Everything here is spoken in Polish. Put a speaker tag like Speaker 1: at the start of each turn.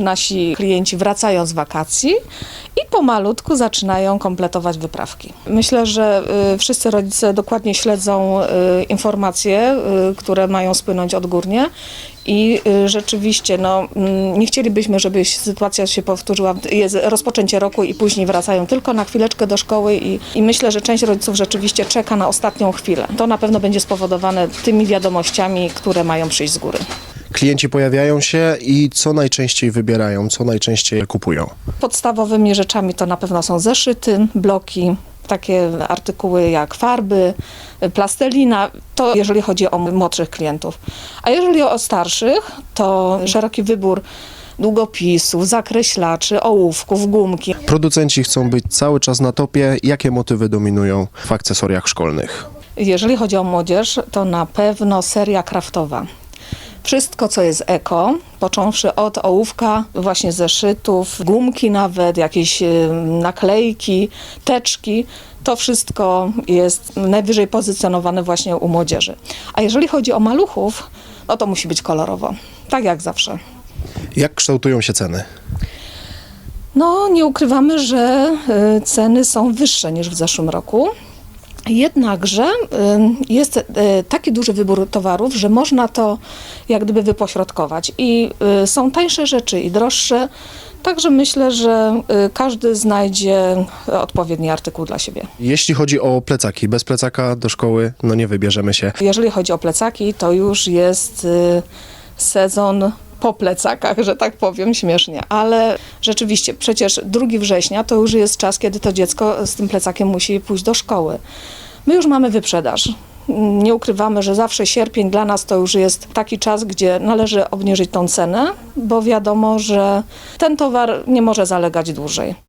Speaker 1: Nasi klienci wracają z wakacji i pomalutku zaczynają kompletować wyprawki. Myślę, że y, wszyscy rodzice dokładnie śledzą y, informacje, y, które mają spłynąć odgórnie i rzeczywiście no, mm, nie chcielibyśmy, żeby sytuacja się powtórzyła. Jest rozpoczęcie roku i później wracają tylko na chwileczkę do szkoły i, i myślę, że część rodziców rzeczywiście czeka na ostatnią chwilę. To na pewno będzie spowodowane tymi wiadomościami, które mają przyjść z góry.
Speaker 2: Klienci pojawiają się i co najczęściej wybierają, co najczęściej kupują.
Speaker 1: Podstawowymi rzeczami to na pewno są zeszyty, bloki, takie artykuły jak farby, plastelina, to jeżeli chodzi o młodszych klientów. A jeżeli o starszych, to szeroki wybór długopisów, zakreślaczy, ołówków, gumki.
Speaker 2: Producenci chcą być cały czas na topie. Jakie motywy dominują w akcesoriach szkolnych?
Speaker 1: Jeżeli chodzi o młodzież, to na pewno seria kraftowa. Wszystko, co jest eko, począwszy od ołówka, właśnie zeszytów, gumki nawet, jakieś y, naklejki, teczki, to wszystko jest najwyżej pozycjonowane właśnie u młodzieży. A jeżeli chodzi o maluchów, no to musi być kolorowo, tak jak zawsze.
Speaker 2: Jak kształtują się ceny?
Speaker 1: No, nie ukrywamy, że y, ceny są wyższe niż w zeszłym roku. Jednakże jest y, taki duży wybór towarów, że można to jak gdyby wypośrodkować. I y, są tańsze rzeczy i droższe, także myślę, że y, każdy znajdzie odpowiedni artykuł dla siebie.
Speaker 2: Jeśli chodzi o plecaki, bez plecaka do szkoły no nie wybierzemy się.
Speaker 1: Jeżeli chodzi o plecaki, to już jest sezon po plecakach, że tak powiem śmiesznie, ale rzeczywiście przecież 2 września to już jest czas, kiedy to dziecko z tym plecakiem musi pójść do szkoły. My już mamy wyprzedaż. Nie ukrywamy, że zawsze sierpień dla nas to już jest taki czas, gdzie należy obniżyć tą cenę, bo wiadomo, że ten towar nie może zalegać dłużej.